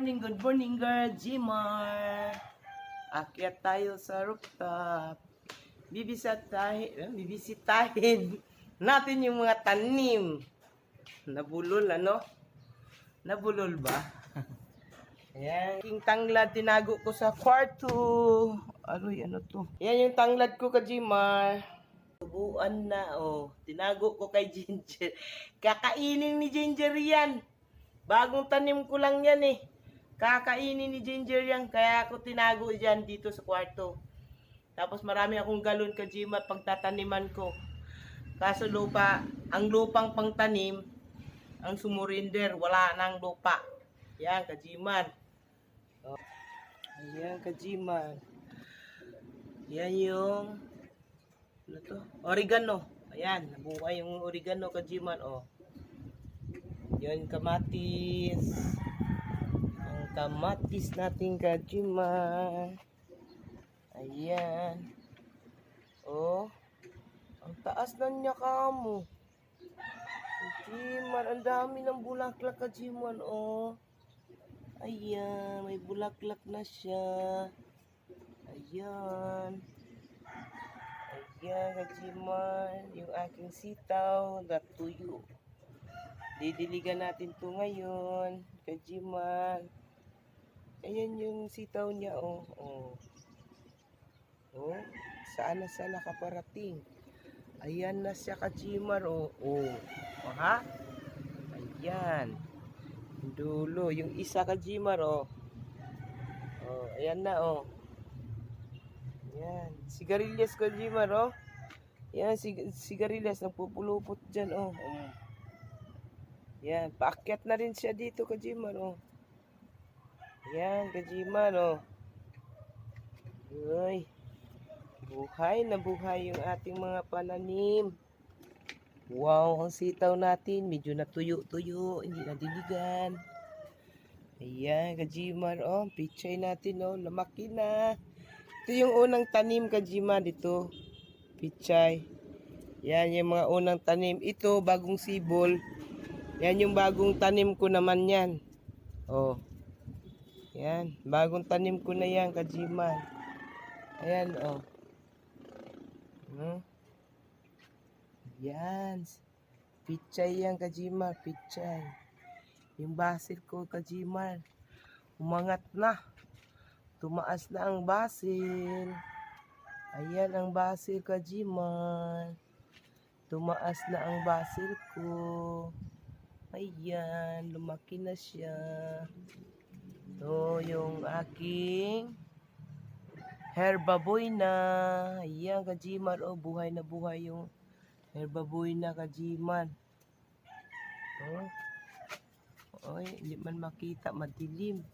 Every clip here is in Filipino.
morning, good morning girl, Jimar. Akyat tayo sa rooftop. Bibisitahin, eh, bibisitahin natin yung mga tanim. Nabulol, ano? Nabulol ba? Ayan, yung tanglad tinago ko sa kwarto. Aroy, ano to? Yan yung tanglad ko ka, Jimar. Tubuan na, oh. Tinago ko kay Ginger. Kakainin ni Ginger yan. Bagong tanim ko lang yan eh. Kakainin ni Ginger yan. Kaya ako tinago dyan dito sa kwarto. Tapos marami akong galon ka, Jimar, pagtataniman ko. Kaso lupa, ang lupang pangtanim, ang sumurinder, wala nang lupa. Yan, kajiman. Oh. Ayan, kajiman. Yan yung, ano to? Oregano. Ayan, nabuhay yung oregano, kajiman, oh. Yan, kamatis. Kamatis natin, kajiman. Ayan. Oh. Ang taas na niya kamo. Jiman, ang dami ng bulaklak ka, Jiman, oh. Ayan, may bulaklak na siya. Ayan. Ayan, ka, Jiman. Yung aking sitaw, natuyo. Didiligan natin to ngayon, ka, Jiman. Ayan yung sitaw niya, oh. Oh. Oh, saan na siya nakaparating? Ayan na siya kajimar, oh. Oh, oh ha? Ayan. Dulo, yung isa kajimar, oh. Oh, ayan na, oh. Ayan. Sigarilyas kajimar, oh. Ayan, sig sigarilyas, nagpupulupot dyan, oh. oh. Ayan, paakyat na rin siya dito kajimar, oh. Ayan, kajimar, oh. Uy. Buhay na buhay yung ating mga pananim. Wow, ang sitaw natin. Medyo natuyo-tuyo. Hindi na diligan. Ayan, kajimar. Oh, pichay natin. Oh, lamaki na. Ito yung unang tanim, kajimar. Dito. Pichay. Yan yung mga unang tanim. Ito, bagong sibol. Yan yung bagong tanim ko naman yan. Oh. Yan. Bagong tanim ko na yan, kajimar. Ayan, oh. Hmm? Yan. Pichay yan, Kajimar. Pichay. Yung basil ko, Kajimar. Umangat na. Tumaas na ang basil. Ayan ang basil, Kajimar. Tumaas na ang basil ko. Ayan, lumaki na siya. Ito yung aking herbaboy na. Ayan, kajiman. Oh, buhay na buhay yung herbaboy na kajiman. Oh. Oy, hindi man makita, madilim.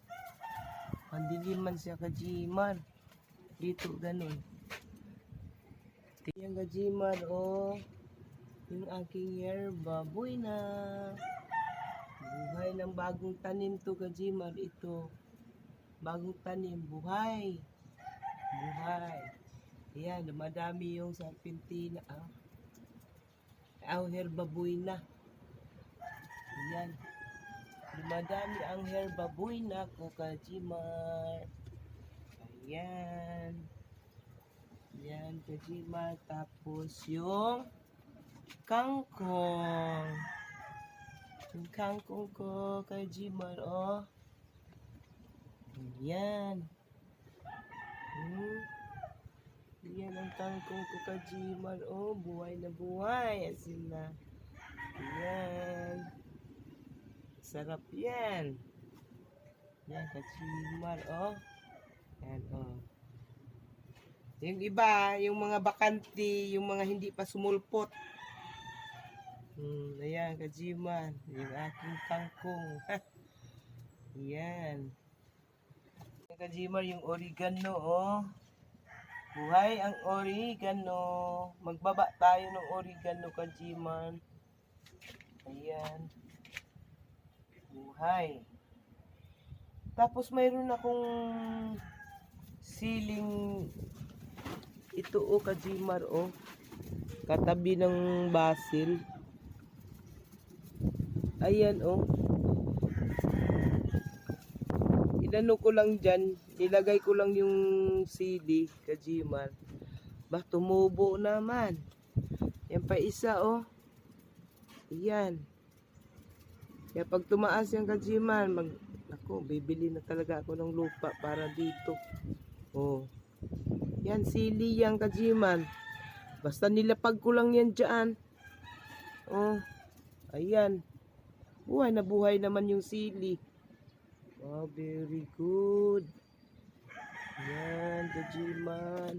Madilim man siya kajiman. Dito, ganun. Ayan, kajiman. Oh, yung aking herbaboy na. Buhay ng bagong tanim to, kajiman. Ito. Bagong tanim, buhay buhay. Ayan, dumadami yung serpentina. Ah. Ang herbaboy na. Ayan. Dumadami ang herbaboy na ko kajimar. Ayan. Ayan, kajimar. Tapos yung kangkong. Yung kangkong ko kajimar, oh. Ayan. Hmm. Yan ang tangkong ko ka, Jimal. Oh, buhay na buhay. Asin na. Yan. Sarap yan. Yan, ka, Jimal. Oh. Yan, oh. Yung iba, yung mga bakanti, yung mga hindi pa sumulpot. Hmm, ayan, ka, Jimal. Yung aking tangkong. yan. Kajimar, yung oregano, oh. Buhay ang oregano. Magbaba tayo ng oregano, Kajimar. Ayan. Buhay. Tapos mayroon akong siling ito, oh, Kajimar, oh. Katabi ng basil. Ayan, oh. inano ko lang dyan, nilagay ko lang yung CD, kajiman. Ba, tumubo naman. Yan pa isa, oh. Yan. Kaya pag tumaas yung kajiman, mag, ako, bibili na talaga ako ng lupa para dito. Oh. Yan, sili yan, kajiman. Basta nilapag ko lang yan dyan. Oh. Ayan. Buhay na buhay naman yung sili. Oh, very good. Yan, kajiman.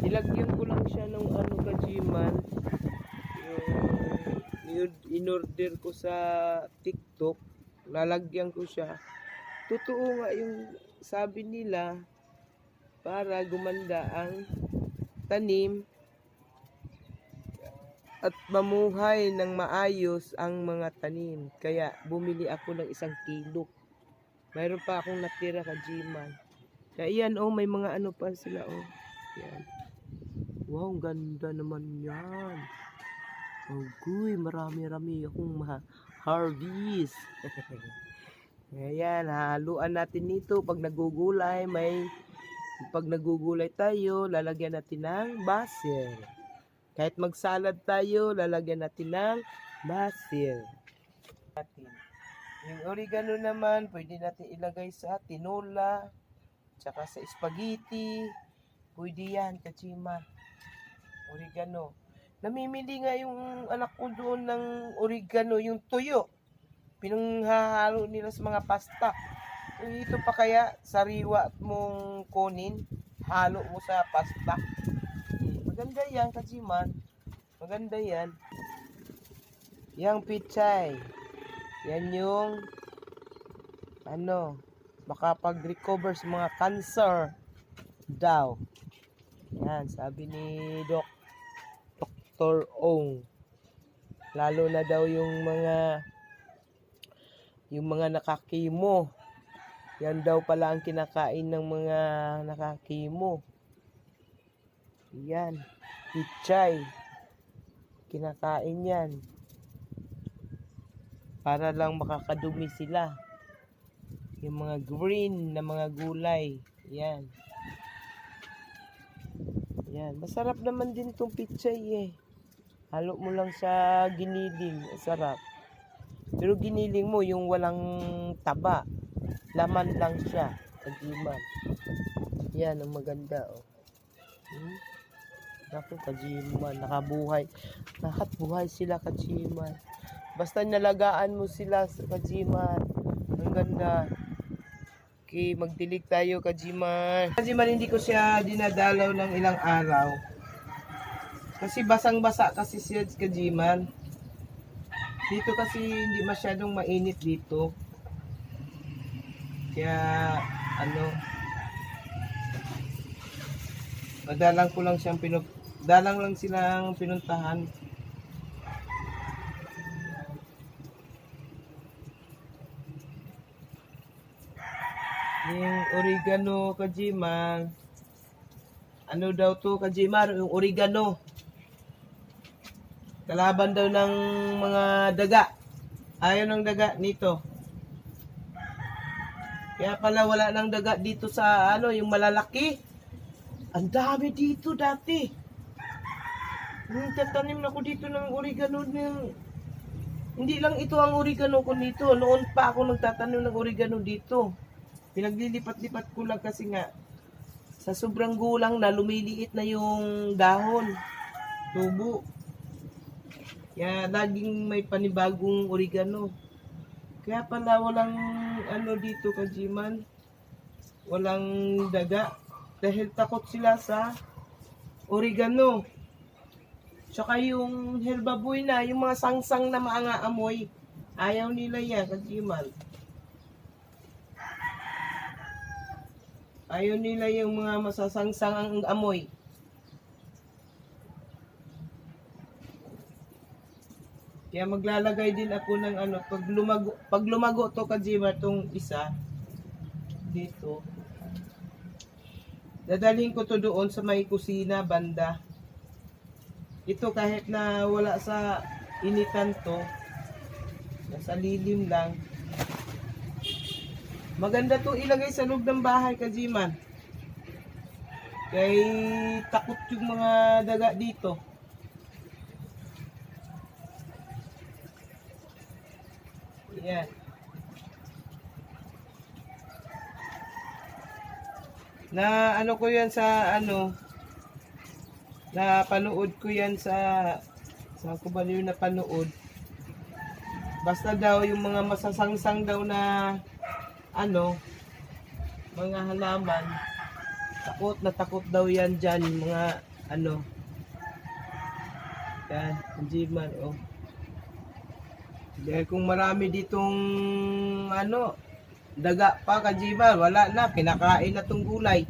Nilagyan ko lang siya ng ano kajiman. Yung in-order ko sa TikTok. Lalagyan ko siya. Totoo nga yung sabi nila para gumanda ang tanim at mamuhay ng maayos ang mga tanim. Kaya bumili ako ng isang kilo. Mayroon pa akong natira ka Gman. Kaya yan oh, may mga ano pa sila oh. Yan. Wow, ganda naman yan. Agoy, marami-rami akong ma-harvest. Ayan, haluan natin nito. Pag nagugulay, may pag nagugulay tayo, lalagyan natin ng basil. Kahit magsalad tayo, lalagyan natin ng basil. Yung oregano naman, pwede natin ilagay sa tinola, tsaka sa spaghetti. Pwede yan, kachima. Oregano. Namimili nga yung anak ko doon ng oregano, yung tuyo. Pinanghahalo nila sa mga pasta. Ito pa kaya, sariwa mong kunin, halo mo sa pasta. Maganda yan, kajiman. Maganda yan. Yang pichay. Yan yung ano, makapag-recover sa mga cancer daw. Yan, sabi ni Doc Dr. Ong. Lalo na daw yung mga yung mga nakakimo. Yan daw pala ang kinakain ng mga nakakimo. Yan. Pichay. Kinakain yan. Para lang makakadumi sila. Yung mga green na mga gulay. Yan. Yan. Masarap naman din tong pichay eh. Halo mo lang sa giniling. Masarap. Pero giniling mo yung walang taba. Laman lang siya. Kajiman. Yan ang maganda oh. Hmm? Naku, kajiman. Nakabuhay. Lahat buhay sila, kajiman. Basta nalagaan mo sila kajiman. Ang ganda. Okay, magdilig tayo, kajiman. Kajiman, hindi ko siya dinadalaw ng ilang araw. Kasi basang-basa kasi siya, kajiman. Dito kasi hindi masyadong mainit dito. Kaya, ano, Madalang ko lang siyang pinun dalang lang silang pinuntahan. Yung oregano kajimar. Ano daw to kajimar? Yung oregano. Kalaban daw ng mga daga. Ayaw ng daga nito. Kaya pala wala ng daga dito sa ano, yung malalaki. Ang dami dito dati. Tatanim na ko dito ng oregano ng... Hindi lang ito ang oregano ko dito. Noon pa ako nagtatanim ng oregano dito. Pinaglilipat-lipat ko lang kasi nga sa sobrang gulang na lumiliit na yung dahon. Tubo. Kaya laging may panibagong oregano. Kaya pala walang ano dito kajiman. Walang daga dahil takot sila sa oregano. Tsaka yung herbaboy na, yung mga sangsang na mga amoy, ayaw nila yan, kajiman. Ayaw nila yung mga masasangsang ang amoy. Kaya maglalagay din ako ng ano, pag lumago, pag lumago to kajima tong isa, dito, Dadalhin ko to doon sa may kusina banda. Ito kahit na wala sa initan to, nasa lilim lang. Maganda to ilagay sa loob ng bahay, Kajiman. Kay takot yung mga daga dito. Yan. Na ano ko yan sa ano na panood ko yan sa sa ko ba yun na panood. Basta daw yung mga masasangsang daw na ano mga halaman takot na takot daw yan dyan yung mga ano. Yan Jiman oh. Dahil kung marami ditong ano daga pa kajiman wala na kinakain na tong gulay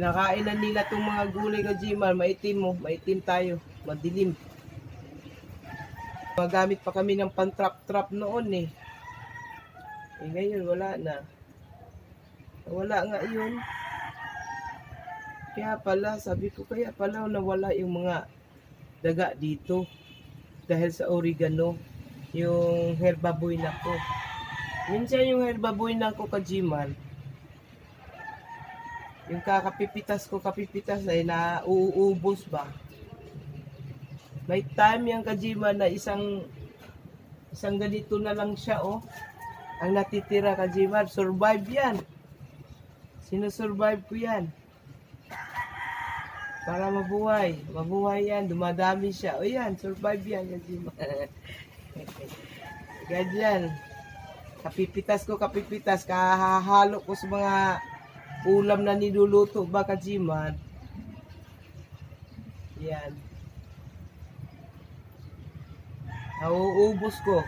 kinakain na nila tong mga gulay kajiman maitim mo maitim tayo. Madilim. Magamit pa kami ng pantrap-trap noon eh. Eh ngayon wala na. Wala nga yun. Kaya pala sabi ko kaya pala nawala yung mga daga dito. Dahil sa oregano yung herbaboy na ko minsan yung herbaboy na ko kajiman yung kakapipitas ko kapipitas ay na uuubos ba may time yung kajiman na isang isang ganito na lang siya oh ang natitira kajiman survive yan sinusurvive ko yan para mabuhay. Mabuhay yan. Dumadami siya. O yan, survive yan. Kajima. Ganyan. Kapipitas ko, kapipitas. Kahahalo ko sa mga ulam na niluluto ba, Kajiman. Yan. Nauubos ko.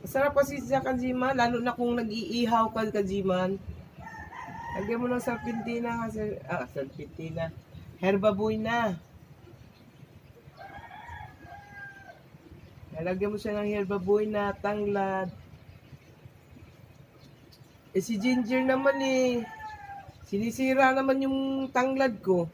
Masarap kasi sa Kajiman, lalo na kung nag-iihaw ka, Kajiman. Lagyan mo ng sarpentina kasi, ah, sarpentina. Herbaboy na. Lalagyan mo siya ng herbaboy na tanglad. Eh si Ginger naman eh. Sinisira naman yung tanglad ko.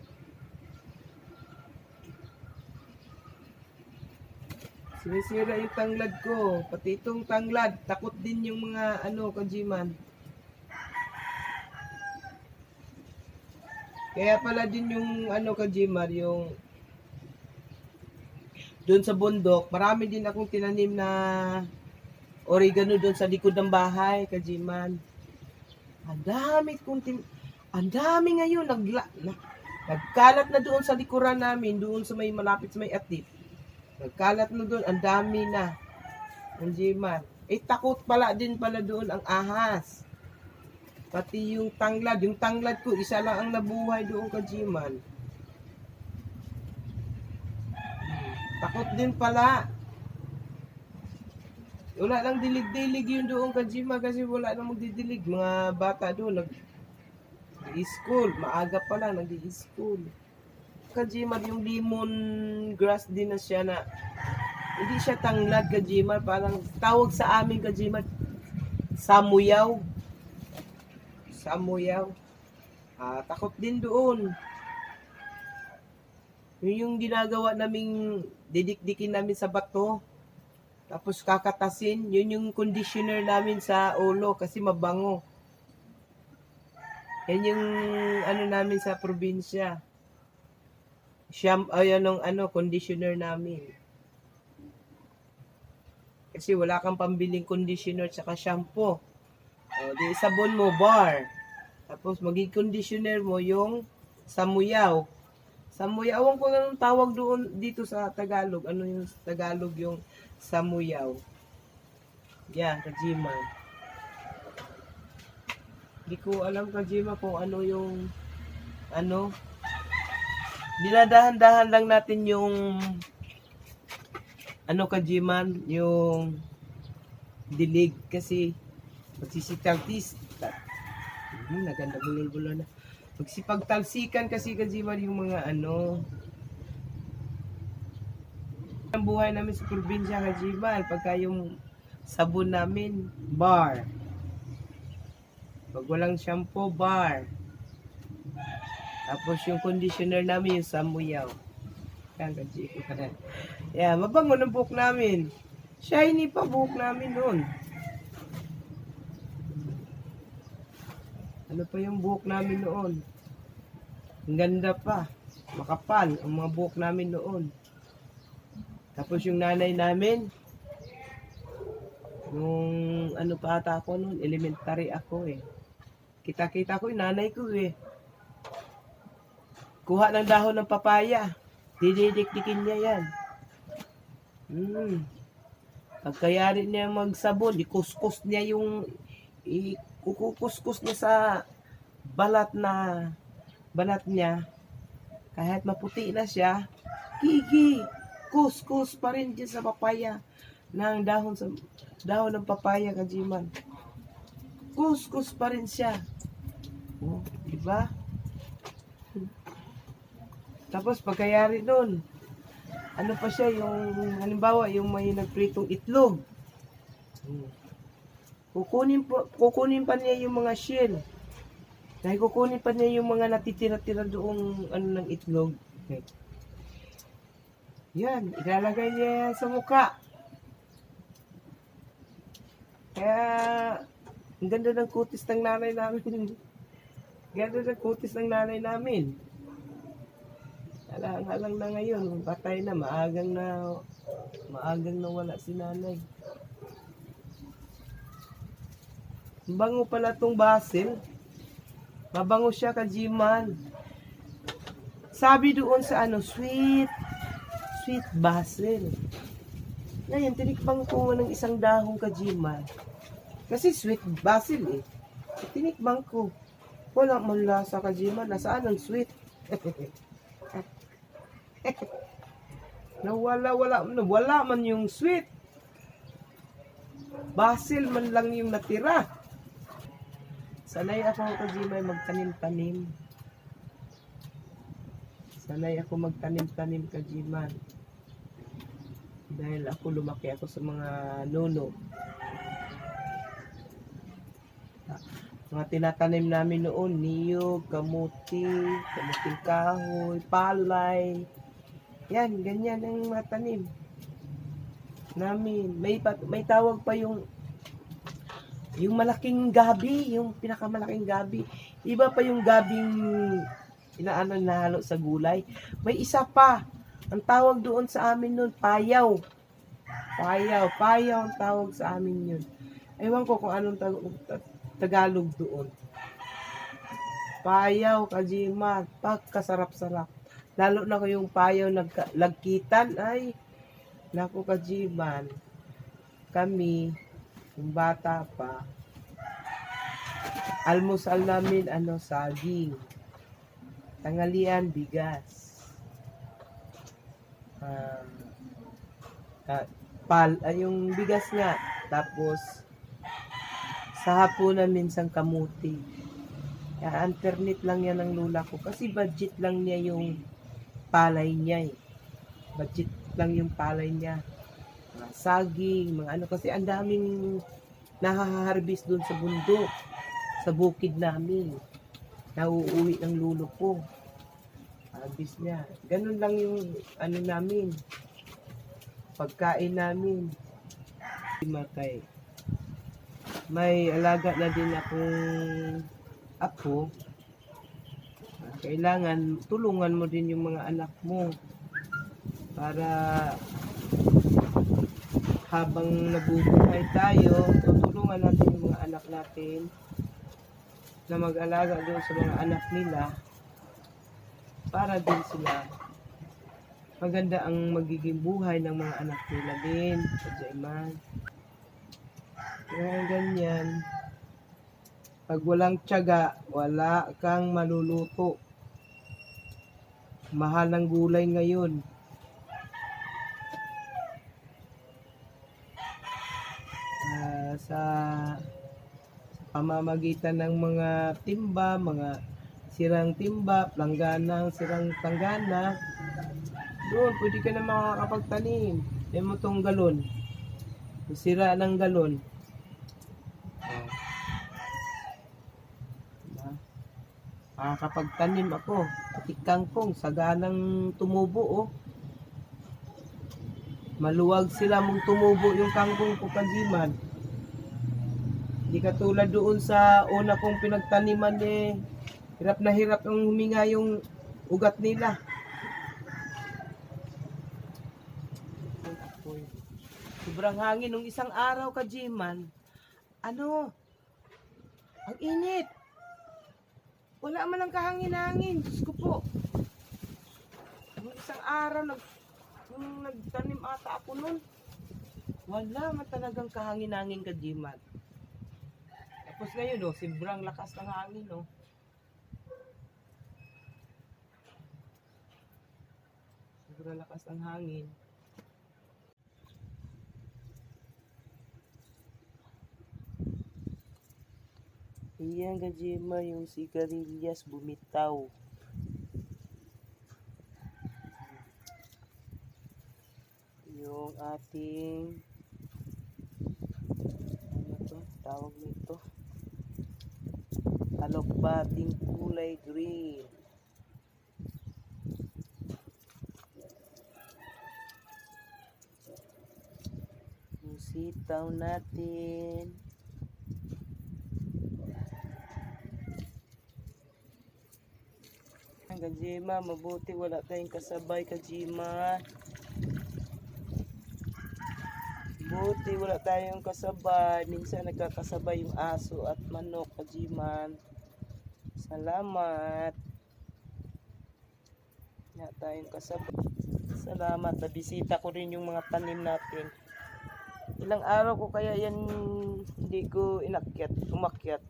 Sinisira yung tanglad ko. Pati itong tanglad. Takot din yung mga ano, kajiman. Kaya pala din yung ano ka Jimar, yung doon sa bundok, marami din akong tinanim na oregano doon sa likod ng bahay, ka Jiman. Ang dami kong tin... Ang dami ngayon, nagla... na, nagkalat na doon sa likuran namin, doon sa may malapit sa may atip. Nagkalat na doon, ang dami na. Ang Jiman. Eh, takot pala din pala doon ang ahas. Pati yung tanglad, yung tanglad ko, isa lang ang nabuhay doon ka Jiman. Takot din pala. Wala lang dilig-dilig yun doon ka Jima kasi wala na magdidilig. Mga bata doon, nag school Maaga pa lang, nag-i-school. Kajimar, yung lemon grass din na siya na hindi siya tanglad Kajimar. Parang tawag sa amin Kajimar, samuyaw. Samuyaw. Ah, takot din doon. Yun yung ginagawa naming didikdikin namin sa bato. Tapos kakatasin. Yun yung conditioner namin sa ulo kasi mabango. Yan yung ano namin sa probinsya. Siyam, ayan ng ano, conditioner namin. Kasi wala kang pambiling conditioner tsaka shampoo. O, di sabon mo, bar. Tapos maging conditioner mo yung samuyaw. Samuyaw, awan ko anong tawag doon dito sa Tagalog. Ano yung Tagalog yung samuyaw. Yan, Kajima. Hindi ko alam Kajima kung ano yung ano. Dinadahan-dahan lang natin yung ano Kajiman, yung dilig kasi magsisitagtis. Hmm, naganda bulol-bulol na. Magsipagtalsikan kasi Kajiman yung mga ano ang buhay namin sa probinsya Kajiman pagka yung sabon namin bar pag walang shampoo bar tapos yung conditioner namin yung samuyaw yan Kajiman yan mabango ng buhok namin Shiny pa buhok namin noon. Ano pa yung buhok namin noon? Ang ganda pa. Makapal ang mga buhok namin noon. Tapos yung nanay namin, nung ano pa ata ako noon, elementary ako eh. Kita-kita ko yung nanay ko eh. Kuha ng dahon ng papaya. Dididikdikin niya yan. Hmm. Pagkayari niya magsabon, ikuskus niya yung ikukuskus niya sa balat na balat niya. Kahit maputi na siya, gigi, kuskus pa rin dyan sa papaya ng dahon sa dahon ng papaya kajiman. Kuskus pa rin siya. Oh, di ba? Tapos pagkayari nun, ano pa siya, yung, halimbawa, yung may nagpritong itlog. Kukunin, po, kukunin pa niya yung mga shell. Dahil kukunin pa niya yung mga natitira-tira doong ano ng itlog. Okay. Yan, ilalagay niya sa muka. Kaya, ang ganda ng kutis ng nanay namin. Ganda ng kutis ng nanay namin. Alang-alang na ngayon, patay na, maagang na, maagang na wala si nanay. Ang Bango pala tong basil. Mabango siya kajiman. Sabi doon sa ano, sweet, sweet basil. Ngayon, tinikbang ko ng isang dahong kajiman. Kasi sweet basil eh. Tinikbang ko. Wala man lasa kajiman. Nasaan ang sweet? Nawala, wala, wala man yung sweet. Basil man lang yung natira. Sanay ako kajimay magtanim-tanim. Sanay ako magtanim-tanim kajiman. Dahil ako lumaki ako sa mga nono. Mga tinatanim namin noon, niyog, kamuti, kamuting kahoy, palay. Yan, ganyan ang mga tanim namin. May, may tawag pa yung yung malaking gabi, yung pinakamalaking gabi. Iba pa yung gabing inaano na halo sa gulay. May isa pa. Ang tawag doon sa amin noon, payaw. Payaw. Payaw ang tawag sa amin yun. Ewan ko kung anong tag- ta- Tagalog doon. Payaw, kajima, pagkasarap-sarap. Lalo na ko yung payaw nagkitan, ay, naku kajiman, kami, yung bata pa, almusal namin, ano, saging. Tangalian, bigas. Ah, ah, pal, ah, yung bigas nga. Tapos, sa hapunan minsan kamuti. Kaya alternate lang yan ng lula ko. Kasi budget lang niya yung palay niya eh. Budget lang yung palay niya. Mga saging, mga ano. Kasi ang daming nahaharbis doon sa bundok. Sa bukid namin. Nauuwi ng lulo ko. Harvest niya. Ganun lang yung ano namin. Pagkain namin. Matay may alaga na din akong apo, kailangan tulungan mo din yung mga anak mo para habang nabubuhay tayo, tutulungan natin yung mga anak natin na mag-alaga doon sa mga anak nila para din sila maganda ang magiging buhay ng mga anak nila din Jaiman. Kaya ganyan. Pag walang tiyaga, wala kang maluluto. Mahal ng gulay ngayon. Ah, sa, sa pamamagitan ng mga timba, mga sirang timba, langganang sirang tanggana, doon pwede ka na makakapagtanim. Yan mo tong galon. Sira ng galon. Diba? Makakapagtanim ako. Pati kangkong, saganang tumubo, oh. Maluwag sila mong tumubo yung kangkong ko kajiman. Hindi katulad doon sa una kong pinagtaniman eh. Hirap na hirap ang huminga yung ugat nila. Sobrang hangin nung isang araw kajiman. Ano? Ang init. Wala man ang kahangin-hangin. Diyos ko po. Nung isang araw, nag, nung nagtanim ata ako nun, wala man talagang kahangin-hangin ka, Jimat. Tapos ngayon, oh, sobrang lakas ng hangin, oh. Sobrang lakas ng hangin. Iyan, Gajima, yung sigarilyas bumitaw. yung ating ano to tawag nito talokbating kulay green yung sitaw natin ang kajima mabuti wala tayong kasabay kajima Buti wala tayong kasabay. Minsan nagkakasabay yung aso at manok, kajiman. Salamat. Wala tayong kasabay. Salamat. Nabisita ko rin yung mga tanim natin. Ilang araw ko kaya yan hindi ko inakyat, umakyat.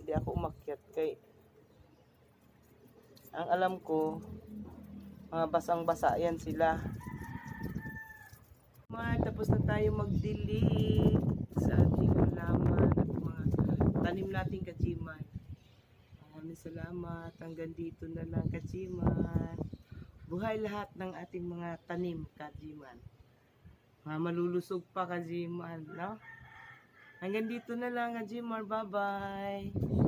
Hindi ako umakyat kay ang alam ko mga basang-basa yan sila. Mar, tapos na tayo mag-delete sa ating halaman at mga tanim nating kajiman. Maraming salamat. Hanggang dito na lang kajiman. Buhay lahat ng ating mga tanim kajiman. Mga malulusog pa kajiman, no? Hanggang dito na lang kajiman. Bye-bye.